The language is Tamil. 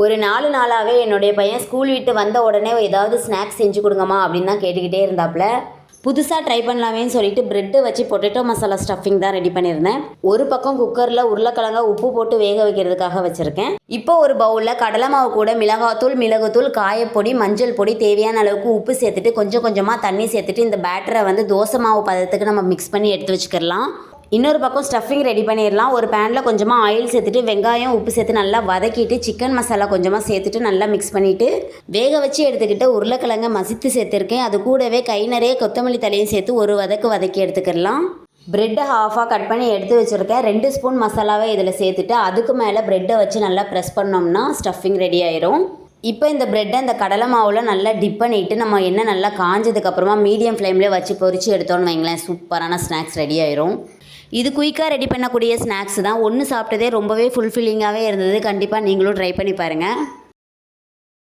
ஒரு நாலு நாளாகவே என்னுடைய பையன் ஸ்கூல் விட்டு வந்த உடனே ஏதாவது ஸ்நாக்ஸ் செஞ்சு கொடுங்கம்மா அப்படின்னு தான் கேட்டுக்கிட்டே இருந்தாப்புல. புதுசாக ட்ரை பண்ணலாமேன்னு சொல்லிட்டு ப்ரெட்டை வச்சு பொட்டேட்டோ மசாலா ஸ்டஃபிங் தான் ரெடி பண்ணியிருந்தேன். ஒரு பக்கம் குக்கரில் உருளைக்கிழங்க உப்பு போட்டு வேக வைக்கிறதுக்காக வச்சுருக்கேன். இப்போ ஒரு பவுலில் கடலை மாவு கூட மிளகாத்தூள் மிளகுத்தூள் காயப்பொடி மஞ்சள் பொடி தேவையான அளவுக்கு உப்பு சேர்த்துட்டு கொஞ்சம் கொஞ்சமாக தண்ணி சேர்த்துட்டு இந்த பேட்டரை வந்து தோசை மாவு பதத்துக்கு நம்ம மிக்ஸ் பண்ணி எடுத்து வச்சுக்கிடலாம். இன்னொரு பக்கம் ஸ்டஃபிங் ரெடி பண்ணிடலாம். ஒரு பேனில் கொஞ்சமாக ஆயில் சேர்த்துட்டு வெங்காயம் உப்பு சேர்த்து நல்லா வதக்கிட்டு சிக்கன் மசாலா கொஞ்சமாக சேர்த்துட்டு நல்லா மிக்ஸ் பண்ணிவிட்டு வேக வச்சு எடுத்துக்கிட்டு உருளைக்கிழங்க மசித்து சேர்த்துருக்கேன். அது கூடவே கை நிறைய கொத்தமல்லி தலையும் சேர்த்து ஒரு வதக்கு வதக்கி எடுத்துக்கிடலாம். ப்ரெட்டை ஹாஃபாக கட் பண்ணி எடுத்து வச்சுருக்கேன். ரெண்டு ஸ்பூன் மசாலாவை இதில் சேர்த்துட்டு அதுக்கு மேலே ப்ரெட்டை வச்சு நல்லா ப்ரெஸ் பண்ணோம்னா ஸ்டஃபிங் ரெடி ஆயிரும். இப்போ இந்த ப்ரெட்டை இந்த கடலை மாவில் நல்லா டிப் பண்ணிவிட்டு நம்ம எண்ணெய் நல்லா காஞ்சதுக்கப்புறமா மீடியம் ஃப்ளேம்லேயே வச்சு பொறிச்சு எடுத்தோன்னு வைங்களேன். சூப்பரான ஸ்நாக்ஸ் ரெடி ஆயிரும். இது குயிக்காக ரெடி பண்ணக்கூடிய ஸ்நாக்ஸ் தான். ஒன்று சாப்பிட்டதே ரொம்பவே ஃபுல்ஃபில்லிங்காகவே இருந்தது. கண்டிப்பாக நீங்களும் ட்ரை பண்ணி பாருங்கள்